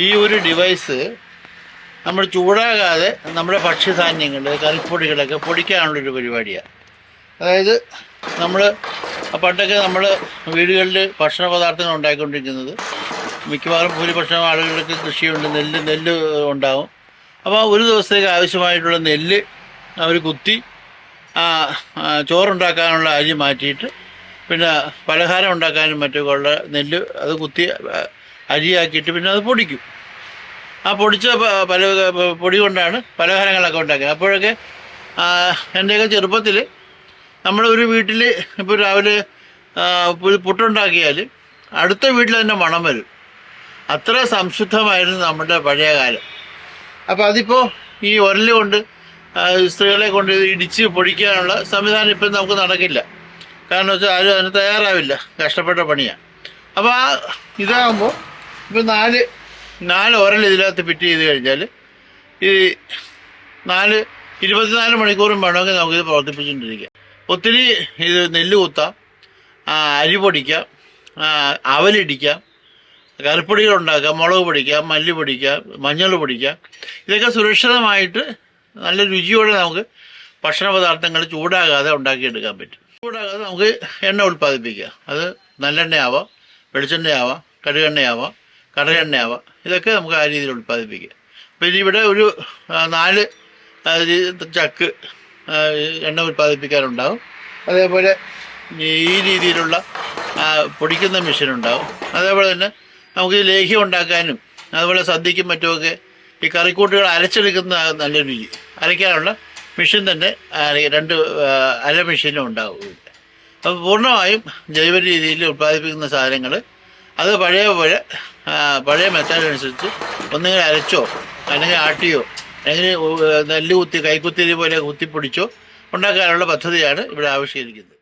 ഈ ഒരു ഡിവൈസ് നമ്മൾ ചൂടാകാതെ നമ്മുടെ ഭക്ഷ്യധാന്യങ്ങൾ കറിപ്പൊടികളൊക്കെ പൊടിക്കാനുള്ളൊരു പരിപാടിയാണ് അതായത് നമ്മൾ പണ്ടൊക്കെ നമ്മൾ വീടുകളിൽ ഭക്ഷണ പദാർത്ഥങ്ങൾ ഉണ്ടാക്കിക്കൊണ്ടിരിക്കുന്നത് മിക്കവാറും ഭൂരിപക്ഷം ആളുകൾക്ക് കൃഷിയുണ്ട് നെല്ല് നെല്ല് ഉണ്ടാവും. അപ്പോൾ ഒരു ദിവസത്തേക്ക് ആവശ്യമായിട്ടുള്ള നെല്ല് അവർ കുത്തി ചോറുണ്ടാക്കാനുള്ള അരി മാറ്റിയിട്ട് പിന്നെ പലഹാരം ഉണ്ടാക്കാനും മറ്റു ഉള്ള നെല്ല് അത് കുത്തി അരിയാക്കിയിട്ട് പിന്നെ അത് പൊടിക്കും. ആ പൊടിച്ച പല പൊടി കൊണ്ടാണ് പലഹാരങ്ങളൊക്കെ ഉണ്ടാക്കുക അപ്പോഴൊക്കെ എന്റെയൊക്കെ ചെറുപ്പത്തിൽ നമ്മൾ ഒരു വീട്ടിൽ ഇപ്പോൾ രാവിലെ പുട്ടുണ്ടാക്കിയാൽ അടുത്ത വീട്ടിൽ തന്നെ മണം വരും. അത്ര സംശുദ്ധമായിരുന്നു നമ്മുടെ പഴയ കാലം. അപ്പോൾ അതിപ്പോൾ ഈ ഉരൽ കൊണ്ട് സ്ത്രീകളെ കൊണ്ട് ഇടിച്ച് പൊടിക്കാനുള്ള സംവിധാനം ഇപ്പം നമുക്ക് നടക്കില്ല. കാരണം വെച്ചാൽ ആരും അതിന് തയ്യാറാവില്ല. കഷ്ടപ്പെട്ട പണിയാണ് അപ്പോൾ ആ ഇതാകുമ്പോൾ ഇപ്പം നാല് നാല് ഒരൽ ഇതിനകത്ത് ഫിറ്റ് ചെയ്ത് കഴിഞ്ഞാൽ ഈ നാല് ഇരുപത്തിനാല് മണിക്കൂറും വേണമെങ്കിൽ നമുക്കിത് പ്രവർത്തിപ്പിച്ചുകൊണ്ടിരിക്കാം. ഒത്തിരി ഇത് നെല്ല് കുത്താം അരി പൊടിക്കാം അവലിടിക്കാം കറിപ്പൊടികൾ ഉണ്ടാക്കാം മുളക് പൊടിക്കാം മല്ലി പൊടിക്കാം മഞ്ഞൾ പൊടിക്കാം. ഇതൊക്കെ സുരക്ഷിതമായിട്ട് നല്ല രുചിയോടെ നമുക്ക് ഭക്ഷണ പദാർത്ഥങ്ങൾ ചൂടാകാതെ ഉണ്ടാക്കിയെടുക്കാൻ പറ്റും. ചൂടാകാതെ നമുക്ക് എണ്ണ ഉൽപ്പാദിപ്പിക്കാം അത് നല്ലെണ്ണയാവാം വെളിച്ചെണ്ണയാവാം കടുകെണ്ണയാവാം കടലെണ്ണയാവാം ഇതൊക്കെ നമുക്ക് ആ രീതിയിൽ ഉൽപ്പാദിപ്പിക്കാം പിന്നെ ഇവിടെ ഒരു നാല് ചക്ക് എണ്ണ ഉൽപ്പാദിപ്പിക്കാനുണ്ടാവും. അതേപോലെ ഈ രീതിയിലുള്ള പൊടിക്കുന്ന മെഷീൻ ഉണ്ടാവും അതേപോലെ തന്നെ നമുക്ക് ലേഹ്യം ഉണ്ടാക്കാനും അതുപോലെ സദ്യക്കും മറ്റുമൊക്കെ ഈ കറിക്കൂട്ടുകൾ അരച്ചെടുക്കുന്ന നല്ലൊരു രുചി അരയ്ക്കാനുള്ള മെഷീൻ തന്നെ രണ്ട് അര മെഷീനും ഉണ്ടാവുകയില്ല. അപ്പോൾ പൂർണമായും ജൈവ രീതിയിൽ ഉൽപ്പാദിപ്പിക്കുന്ന സാധനങ്ങൾ അത് പഴയ പോലെ പഴയ മെത്തേഡ് അനുസരിച്ച് ഒന്നുകിൽ അരച്ചോ അല്ലെങ്കിൽ ആട്ടിയോ അല്ലെങ്കിൽ നെല്ല് കുത്തി കൈക്കുത്തിരി പോലെ കുത്തിപ്പൊടിച്ചോ ഉണ്ടാക്കാനുള്ള പദ്ധതിയാണ് ഇവിടെ ആവിഷ്കരിക്കുന്നത്